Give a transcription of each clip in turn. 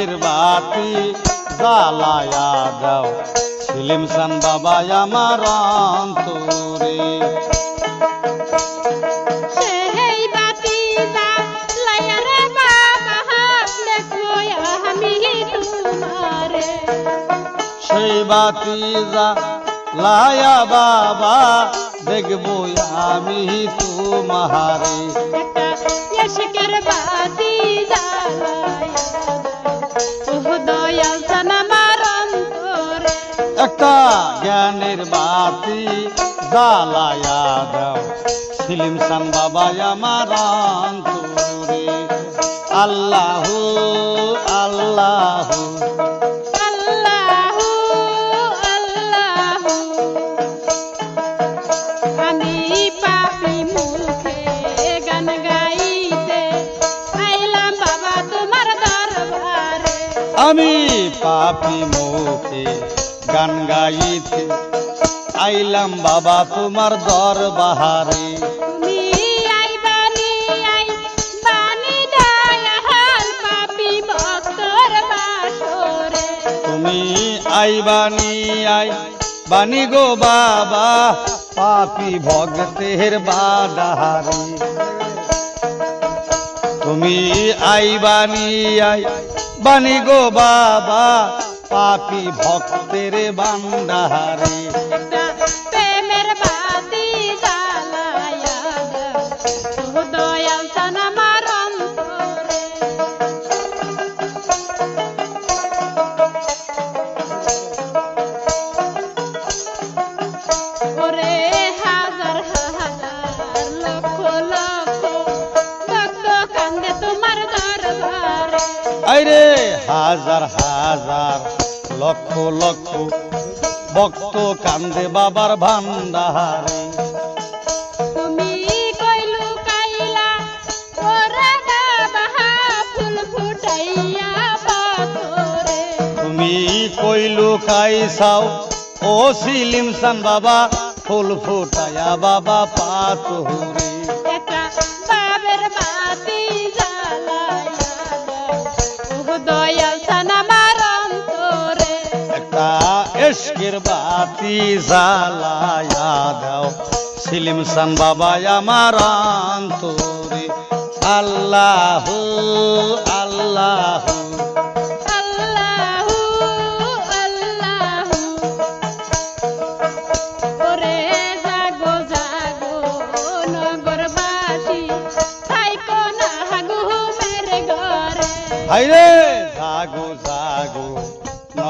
বাবির বাতি জ্বালায়া দাও। ছিলিম সান বাবা আমার অন্তরে। সেই বাতি জ্বালায়া রে বাবা দেখব আমি তোমারে সেই বাতি জ্বালায়া বাবা দেখব আমি তোমারে। একটা বাতি জ্বালায়া। একটা জ্ঞানের বাতি জ্বালায়া দাও। ছিলিম সান বাবা আমার অন্তরে। আল্লাহ আল্লাহ। আল্লাহু আল্লাহু। আমি পাপি মুখে গান গাইতে আইলাম বাবা তোমার তুমি আইবানি আই বানি বাসরে। তুমি আইবানি আই বানি গো বাবা পাপি ভক্তের বাদাহারে। তুমি আইবানি আই বানি গো বাবা পাপি ভক্তের বান্দাহারে। প্রেমের বাতি জ্বালায়া দয়াল দরবারে। আরে হাজার হাজার লক্ষ লক্ষ ভক্ত কান্দে বাবার ভান্ডারে। তুমি কইলু কইলু খাইছাও ও সিলিমসান বাবা ফুল ফুটায়া বাবা পাতুরে একটা এশকের বাতি জ্বালায়া দাও। সিলিম সান বাবা আমার অন্তরে। আল্লাহ আল্লাহ। আল্লাহু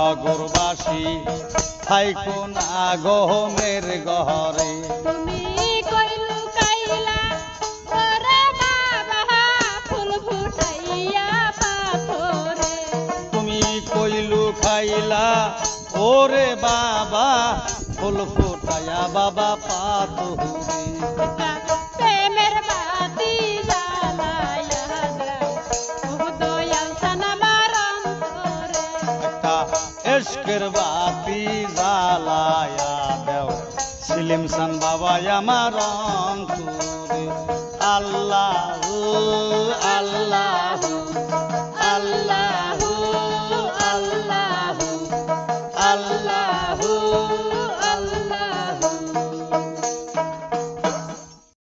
নগরবাসী থাইকো না গহমের গহরে। তুমি কইলু কাইলা ওরে বাবা ফুল ফুটাইয়া পাথরে। বাবা ফুল এশকের বাতি জ্বালায়া দেও। সিলিম সান বাবা আমার অন্তরে। আল্লাহ আল্লাহ।